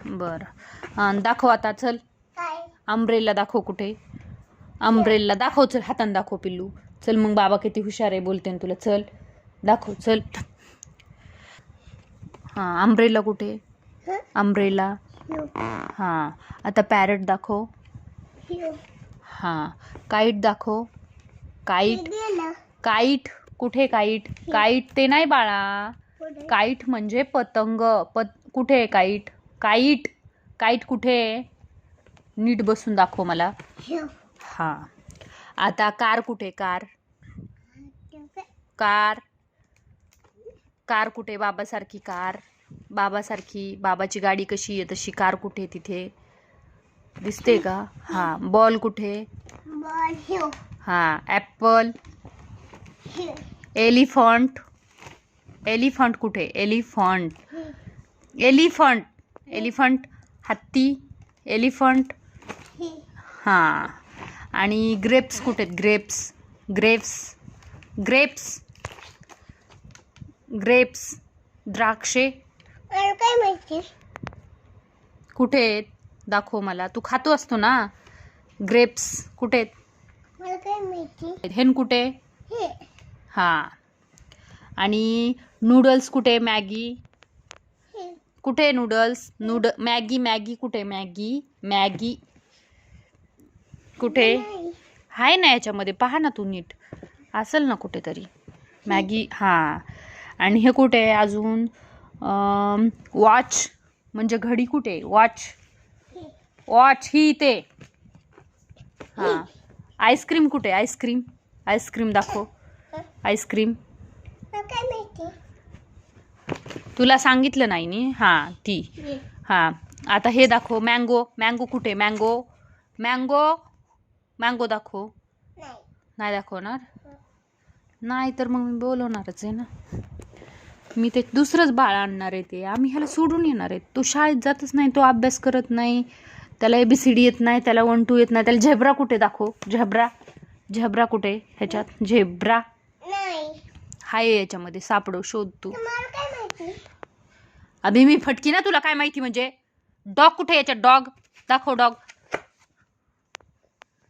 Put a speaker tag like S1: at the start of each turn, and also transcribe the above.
S1: बरं. दाखव आता चल. आंब्रेला दाखव कुठे. अम्ब्रेला दाखव चल. हातानं दाखव पिल्लू. चल मग बाबा किती हुशार आहे बोलते ना तुला. चल. दाखव चल. हां अम्ब्रेला कुठे?
S2: आंब्रेला
S1: अम्ब्रेला हां आता पॅरट दाखव. हां काईट दाखव. काईट. काईट. कुठे काईट? काईट ते नाही बाळा. काईट म्हणजे पतंग. पत कुठे आहे काईट? काईट काईट कुठे आहे? नीट बसून दाखव मला. हां. आता कार कुठे कार? कार? कार कुठे बाबासारखी कार. बाबासारखी बाबाची गाडी कशी आहे? तशी कार कुठे तिथे? दिसते का? हां. बॉल कुठे हां. ॲपल? एलिफंट? एलिफंट कुठे एलिफंट. एलिफंट. एलिफंट हत्ती एलिफंट. हां. आणि ग्रेप्स कुठे आहेत ग्रेप्स ग्रेप्स ग्रेप्स ग्रेप्स द्राक्षे.
S2: मला काय माहिती
S1: कुठे आहेत दाखव मला. तू खातो असतो ना? ग्रेप्स कुठे आहेत हेन कुठे?
S2: हे.
S1: आणि नूडल्स कुठे? मॅगी. कुठे नूडल्स नूड मॅगी मॅगी कुठे? मॅगी मॅगी कुठे? आहे ना याच्यामध्ये. पहा ना तू नीट. असेल ना कुठेतरी. मॅगी हां. आणि हे कुठे आहे अजून? वॉच म्हणजे घडी कुठे वॉच वॉच ही इथे. हां. आईस्क्रीम कुठे? आईस्क्रीम आईस्क्रीम दाखव. आईस्क्रीम तुला सांगितलं नाही नी? हां ती.
S2: हे.
S1: आता हे दाखव मँगो मँगो कुठे? मँगो मँगो मँगो दाखव.
S2: नाही.
S1: दाखवणार? नाही तर मग मी बोलवणारच आहे ना. मी ते दुसरंच बाळ आणणार आहे ते. आम्ही ह्याला सोडून येणार आहे. तो शाळेत जातच नाही तो अभ्यास करत नाही. त्याला ए बी सी डी येत नाही त्याला वन टू येत नाही. त्याला झेब्रा कुठे दाखव? झेब्रा? झेब्रा कुठे? ह्याच्यात? झेब्रा? हाय याच्यामध्ये सापडव शोध तू. अभि मी फटकी ना तुला काय माहिती म्हणजे. डॉग कुठे याच्यात? डॉग दाखव डॉग